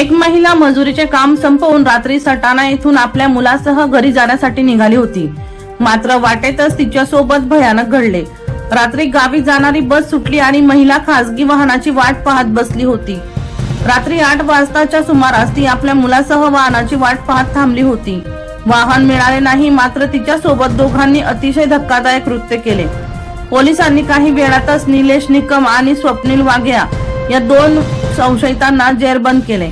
एक महिला मजुरीचे काम संपवून रात्री सटाणा येथून आपल्या मुलासह घरी जाण्यासाठी निघाली होती. मात्र वाटेतच तिच्या सोबत भयानक घडले. रात्री गावी जाणारी बस सुटली आणि महिला खासगी वाहनाची वाट पाहत बसली होती. रात्री आठ वाजताच्या सुमारास ती आपल्या मुलासह वाहनाची वाट पाहत थांबली होती. वाहन मिळाले नाही मात्र तिच्या सोबत दोघांनी अतिशय धक्कादायक कृत्य केले. पोलिसांनी काही वेळातच निलेश निकम आणि स्वप्नील वाघ्या या दोन संशयितांना जेरबंद केले.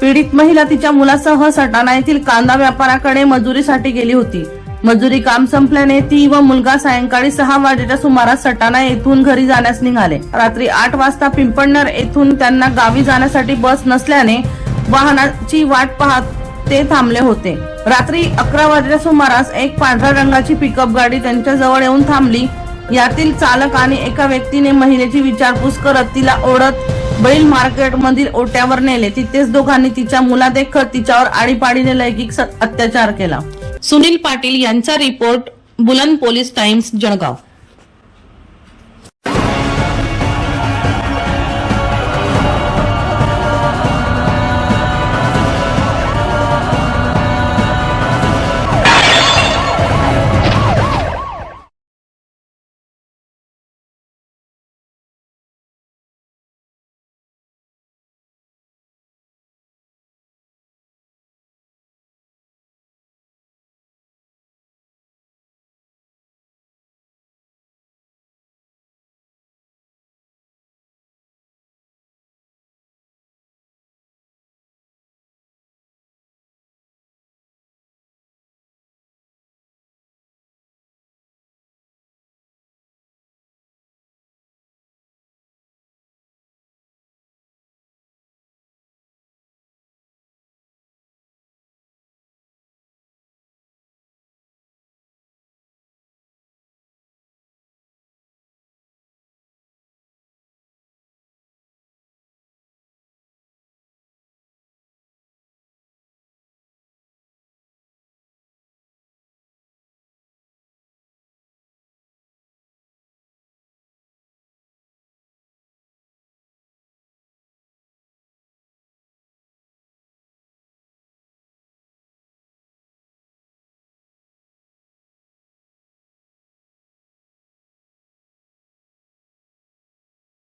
पीडित महिला तिच्या मुलासह सटाणा येथील कांदा व्यापाराकडे मजुरीसाठी गेली होती. मजुरी काम संपल्याने ती व मुलगा सायंकाळी सहा वाजेच्या सुमारास सटाणा येथून घरी जाण्यास निघाले. रात्री आठ वाजता पिंपळणर येथून त्यांना गावी जाण्यासाठी बस नसल्याने वाहनाची वाट पाहत ते थांबले होते. रात्री अकरा वाजेच्या सुमारास एक पांढऱ्या रंगाची पिकअप गाडी त्यांच्या जवळ येऊन थांबली. यातील चालक आणि एका व्यक्तीने महिलेची विचारपूस करत तिला ओढत बैल मार्केट मधील ओट्यावर नेले. तिथेच दोघांनी तिच्या मुलादेखत तिच्यावर आडीपाडीने लैंगिक अत्याचार केला. सुनील पाटील यांचा रिपोर्ट बुलंद पोलीस टाइम्स जळगाव.